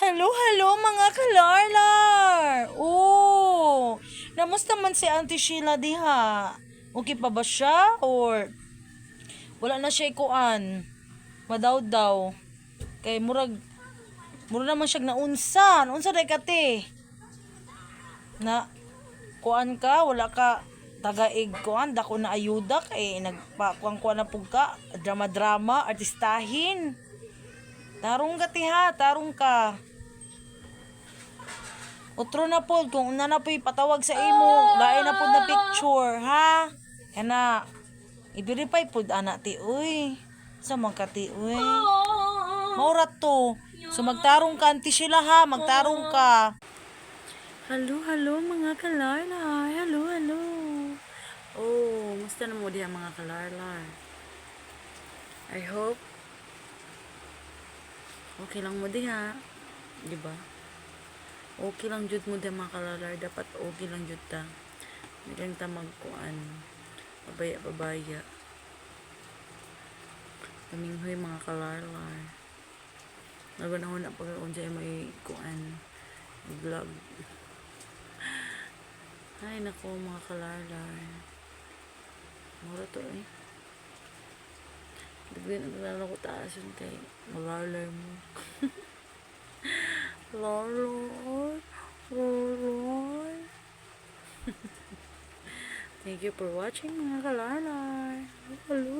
Hello, hello mga kalarlar! Oh, namusta man si Auntie Sheila diha? Okay pa ba siya? Or wala na siya kuan? Madaw daw. Kay murag mura naman siya naunsa. Naunsa day kate? Na kuan ka, wala ka tagaig kuan, dako na ayuda kay nagpakuan kuan na pug ka, drama-drama, artistahin. Tarong ka ti ha, tarong ka. Otro na po, kung una na po patawag sa imo, lain na po na picture, ha? Kana, i-verify po ana ti, uy. Sa mga ti, uy. Maurat to. So magtarong ka, anti sila ha, magtarong ka. Hello, hello mga kalarlar. Hello, hello. Oh, musta na mo diya mga kalarlar? I hope okay lang mo diha. Di ba? Okay lang jud mo diha mga kalarlar. Dapat okay lang jud ta. Lang ta magkuan. Pabaya-pabaya. Kaminghoy mga kalarlar. Nagunahon na pagkaon siya may kuan. Vlog. Ay, nako mga kalarlar. Mura to eh. Bigyan ang nalala ko taas yun kay malarlar mo. Larlar. Larlar. Thank you for watching mga kalarlar. Hello.